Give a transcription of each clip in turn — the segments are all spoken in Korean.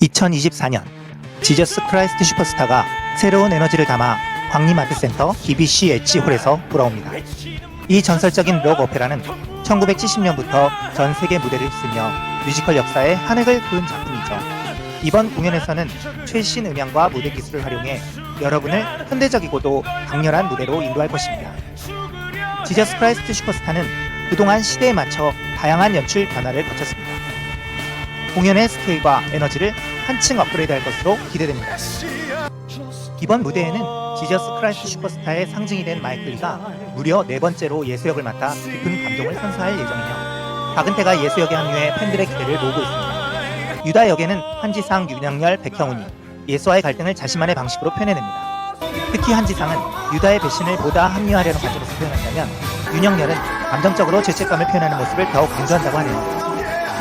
2024년 지저스 크라이스트 슈퍼스타가 새로운 에너지를 담아 광림아트센터 BBC 엣지홀에서 돌아옵니다. 이 전설적인 록 오페라는 1970년부터 전 세계 무대를 휩쓰며 뮤지컬 역사에 한 획을 그은 작품이죠. 이번 공연에서는 최신 음향과 무대 기술을 활용해 여러분을 현대적이고도 강렬한 무대로 인도할 것입니다. 지저스 크라이스트 슈퍼스타는 그동안 시대에 맞춰 다양한 연출 변화를 거쳤습니다. 공연의 스케일과 에너지를 한층 업그레이드할 것으로 기대됩니다. 이번 무대에는 지저스 크라이스트 슈퍼스타의 상징이 된 마이클리가 무려 네 번째로 예수 역을 맡아 깊은 감동을 선사할 예정이며 박은태가 예수 역에 합류해 팬들의 기대를 모으고 있습니다. 유다 역에는 한지상, 윤영열, 백형훈이 예수와의 갈등을 자신만의 방식으로 표현해냅니다. 특히 한지상은 유다의 배신을 보다 합리화하려는 관점에서 표현한다면 윤영열은 감정적으로 죄책감을 표현하는 모습을 더욱 강조한다고 하네요.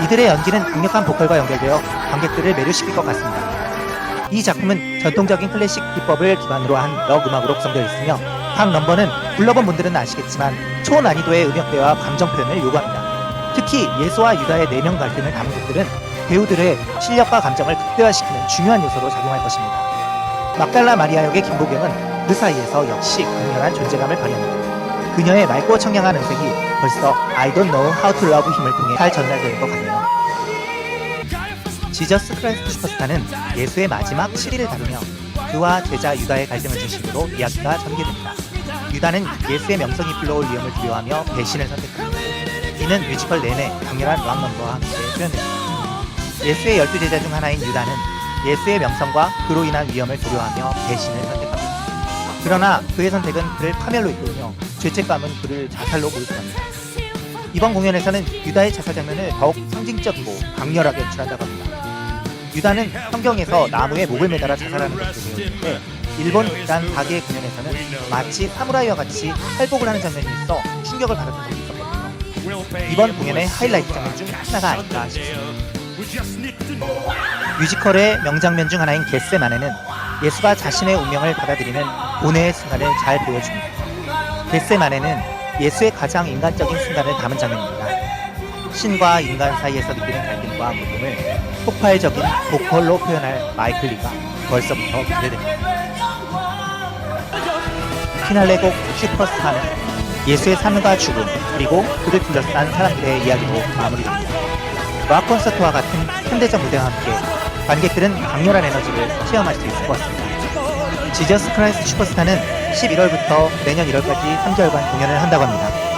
이들의 연기는 강력한 보컬과 연결되어 관객들을 매료시킬 것 같습니다. 이 작품은 전통적인 클래식 기법을 기반으로 한 럭 음악으로 구성되어 있으며 각 넘버는 불러본 분들은 아시겠지만 초난이도의 음역대와 감정 표현을 요구합니다. 특히 예수와 유다의 내면 갈등을 담은 곡들은 배우들의 실력과 감정을 극대화시키는 중요한 요소로 작용할 것입니다. 막달라 마리아 역의 김보경은 그 사이에서 역시 강렬한 존재감을 발휘합니다. 그녀의 맑고 청량한 음색이 벌써 I don't know how to love 힘을 통해 잘 전달되는 것 같네요. 지저스 크라이스트 슈퍼스타는 예수의 마지막 7일을 다루며 그와 제자 유다의 갈등을 중심으로 이야기가 전개됩니다. 유다는 예수의 명성이 불러올 위험을 두려워하며 배신을 선택합니다. 이는 뮤지컬 내내 강렬한 락 넘버와 함께 표현됩니다. 예수의 열두 제자 중 하나인 유다는 예수의 명성과 그로 인한 위험을 두려워하며 배신을 선택합니다. 그러나 그의 선택은 그를 파멸로 이끌며 죄책감은 그를 자살로 몰두합니다. 이번 공연에서는 유다의 자살 장면을 더욱 상징적이고 강렬하게 연출한다고 합니다. 유다는 성경에서 나무에 목을 매달아 자살하는 것으로 있는데 일본 극단 가게의 공연에서는 마치 사무라이와 같이 탈복을 하는 장면이 있어 충격을 받았던 적이 있었거든요. 이번 공연의 하이라이트 장면 중 하나가 아닐까 싶습니다. 뮤지컬의 명장면 중 하나인 겟세만에는 예수가 자신의 운명을 받아들이는 고뇌의 순간을 잘 보여줍니다. 겟세만에는 예수의 가장 인간적인 순간을 담은 장면입니다. 신과 인간 사이에서 느끼는 갈등과 모금을 폭발적인 보컬로 표현할 마이클 리가 벌써부터 기대됩니다. 피날레 곡 슈퍼스타는 예수의 삶과 죽음 그리고 그를 둘러싼 사람들의 이야기로 마무리됩니다. 락 콘서트와 같은 현대적 무대와 함께 관객들은 강렬한 에너지를 체험할 수 있을 것 같습니다. 지저스 크라이스트 슈퍼스타는 11월부터 내년 1월까지 3개월간 공연을 한다고 합니다.